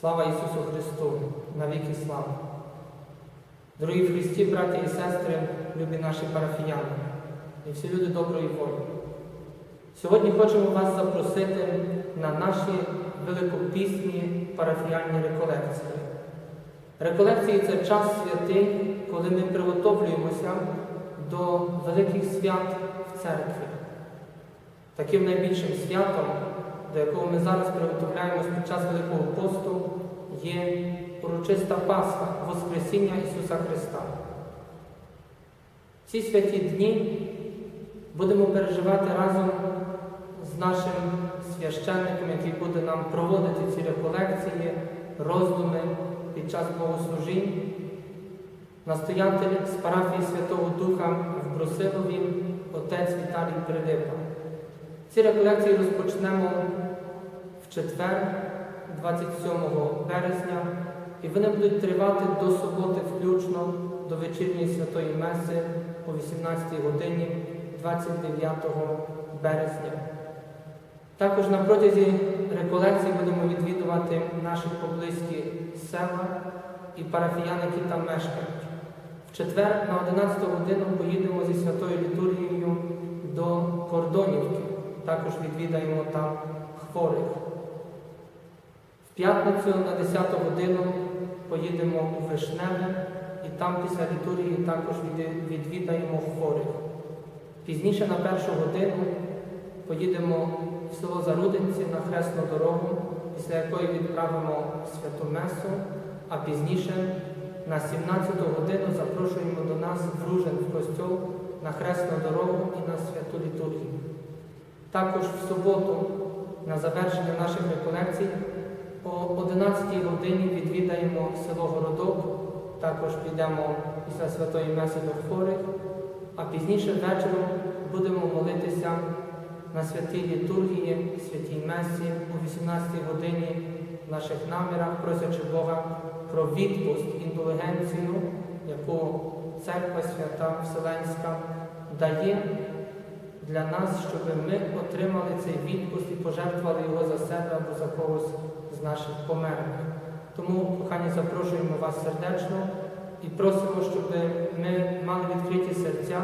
Слава Ісусу Христу! Навіки слава! Дорогі в Христі, браті і сестри, любі наші парафіяни і всі люди доброї волі. Сьогодні хочемо вас запросити на наші великопісні парафіяльні реколекції. Реколекції це час святий, коли ми приготовлюємося до великих свят в церкві. Таким найбільшим святом, до якого ми зараз приготовляємось під час Великого посту, є урочиста Пасха, Воскресіння Ісуса Христа. Ці святі дні будемо переживати разом з нашим священником, який буде нам проводити ці реколекції, роздуми під час богослужінь, настоятель з парафії Святого Духа в Брусилові, отець Віталій Прилипа. Ці реколекції розпочнемо в четвер, 27 березня, і вони будуть тривати до суботи включно до вечірньої святої Меси о 18 годині 29 березня. Також на протязі реколекцій будемо відвідувати наші поблизькі села і парафіяни, які там мешкають. В четвер на 11 годину поїдемо зі святою літургією. Також відвідаємо там хворих. В п'ятницю на 10 годину поїдемо у Вишневе і там після літургії також відвідаємо хворих. Пізніше на першу годину поїдемо в село Зарудинці на хресну дорогу, після якої відправимо святу Месу, а пізніше на 17 годину запрошуємо до нас в Ружин в костьол на хресну дорогу і на святу літургію. Також в суботу на завершення наших реколекцій о 11 годині відвідаємо село Городок, також підемо після Святої Меси до хворих, а пізніше вечором будемо молитися на святій літургії, святій Месі о 18 годині в наших намірах, просячи Бога про відпуст, індулігенцію, яку Церква Свята Вселенська дає для нас, щоб ми отримали цей відпуск і пожертвували його за себе або за когось з наших померлих. Тому, кохані, запрошуємо вас сердечно і просимо, щоб ми мали відкриті серця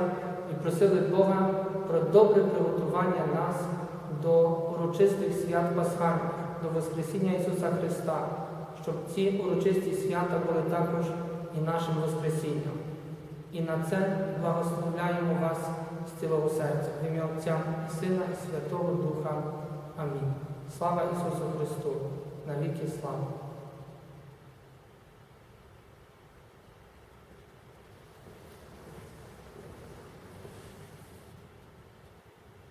і просили Бога про добре приготування нас до урочистих свят Пасхальних, до Воскресіння Ісуса Христа, щоб ці урочисті свята були також і нашим Воскресінням. І на це благословляємо вас з цілого серця, в ім'я Отця, і Сина і Святого Духа. Амінь. Слава Ісусу Христу! Навіки слава!